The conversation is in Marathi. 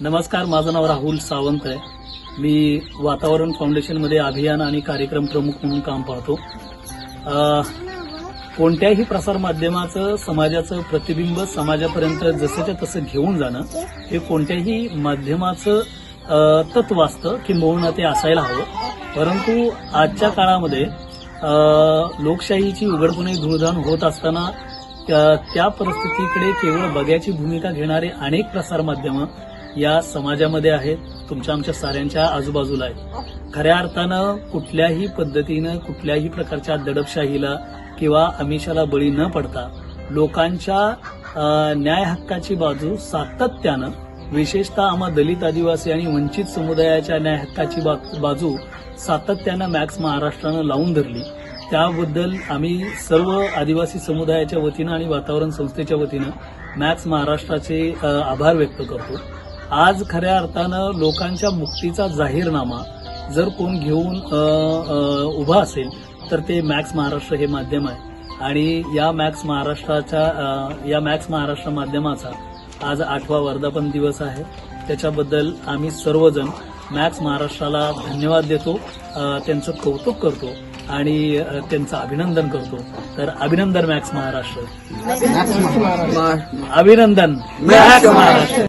नमस्कार माझं नाव राहुल सावंत आहे. मी वातावरण फाउंडेशनमध्ये अभियान आणि कार्यक्रम प्रमुख म्हणून काम पाहतो. कोणत्याही प्रसार माध्यमाचं समाजाचं प्रतिबिंब समाजापर्यंत जसंच्या तसं घेऊन जाणं हे कोणत्याही माध्यमाचं तत्व असतं किंबहुना ते असायला हवं. परंतु आजच्या काळामध्ये लोकशाहीची उघडपणे धुळधाण होत असताना त्या त्या परिस्थितीकडे केवळ बघ्याची भूमिका घेणारे अनेक प्रसार माध्यमं या समाजामध्ये आहेत. तुमच्या आमच्या साऱ्यांच्या आजूबाजूला आहेत. खऱ्या अर्थानं कुठल्याही पद्धतीनं कुठल्याही प्रकारच्या दडपशाहीला किंवा आमिषाला बळी न पडता लोकांच्या न्याय हक्काची बाजू सातत्यानं विशेषतः आम्हा दलित आदिवासी आणि वंचित समुदायाच्या न्याय हक्काची बा- बाजू सातत्यानं मॅक्स महाराष्ट्रानं लावून धरली. त्याबद्दल आम्ही सर्व आदिवासी समुदायाच्या वतीनं आणि वातावरण संस्थेच्या वतीनं मॅक्स महाराष्ट्राचे आभार व्यक्त करतो. आज खऱ्या अर्थानं लोकांच्या मुक्तीचा जाहीरनामा जर कोण घेऊन उभा असेल तर ते मॅक्स महाराष्ट्र हे माध्यम आहे. आणि या मॅक्स महाराष्ट्राच्या या मॅक्स महाराष्ट्र माध्यमाचा आज आठवा वर्धापन दिवस आहे. त्याच्याबद्दल आम्ही सर्वजण मॅक्स महाराष्ट्राला धन्यवाद देतो त्यांचं कौतुक करतो आणि त्यांचं अभिनंदन करतो. तर अभिनंदन मॅक्स महाराष्ट्र. अभिनंदन मॅक्स महाराष्ट्र.